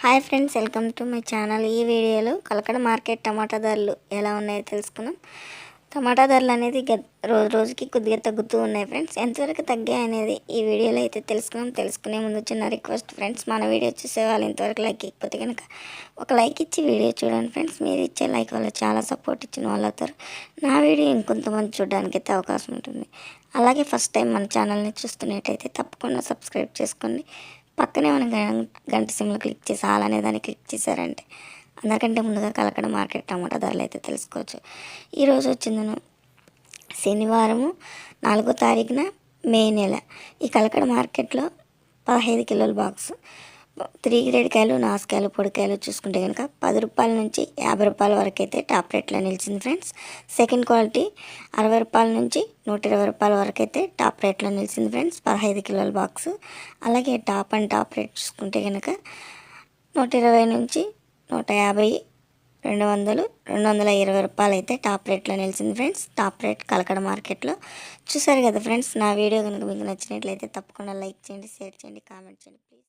Hi friends welcome to my channel. ఈ వీడియోలో Kalakada market టమాటా ధరలు ఎలా ఉన్నాయో తెలుసుకుందాం. టమాటా ధరలు అనేది రోజు రోజుకి కొద్దిగా తగ్గుతూ ఉన్నాయి ఫ్రెండ్స్. ఎంతవరకు తగ్గాయి అనేది ఈ వీడియోలో అయితే తెలుసుకుందాం. తెలుసుకునే ముందు చిన్న రిక్వెస్ట్ ఫ్రెండ్స్ మన వీడియో చూసే వాళ్ళు ఇంతవరకు లైక్ ఇకపోతే కనుక ఒక లైక్ ఇచ్చి వీడియో చూడండి ఫ్రెండ్స్. మీరు ఇచ్చే లైక్ వల్ల చాలా సపోర్ట్ ఇచ్చిన వాళ్ళు అవుతారు. నా వీడియో ఇంకొంతమంది చూడడానికి అయితే అవకాశం ఉంటుంది. అలాగే ఫస్ట్ టైం మన ఛానల్ని చూస్తున్నట్టయితే తప్పకుండా సబ్స్క్రైబ్ చేసుకోండి. పక్కనే మనం గంట సిమ్లో క్లిక్ చేసి ఆల్ అనే దాన్ని క్లిక్ చేశారంటే అందరికంటే ముందుగా కలకడ మార్కెట్ టమాటా ధరలు అయితే తెలుసుకోవచ్చు. ఈరోజు వచ్చిందను శనివారము నాలుగో తారీఖున మే నెల. ఈ కలకడ మార్కెట్లో పదహైదు కిలోల బాక్స్ త్రీ గ్రేడ్ కాయలు నాసుకాయలు పొడికాయలు చూసుకుంటే కనుక పది రూపాయల నుంచి యాభై రూపాయల వరకు అయితే టాప్ రేట్లో నిలిచింది ఫ్రెండ్స్. సెకండ్ క్వాలిటీ అరవై రూపాయల నుంచి నూట ఇరవై రూపాయల వరకు అయితే టాప్ రేట్లో నిలిచింది ఫ్రెండ్స్. పదహైదు కిలోల బాక్స్. అలాగే టాప్ అండ్ టాప్ రేట్ చూసుకుంటే కనుక నూట ఇరవై నుంచి నూట యాభై రెండు వందలు రెండు వందల ఇరవై రూపాయలు అయితే టాప్ రేట్లో నిలిచింది ఫ్రెండ్స్. టాప్ రేట్ కలకడ మార్కెట్లో చూసారు కదా ఫ్రెండ్స్. నా వీడియో కనుక మీకు నచ్చినట్లయితే తప్పకుండా లైక్ చేయండి షేర్ చేయండి కామెంట్ చేయండి ప్లీజ్.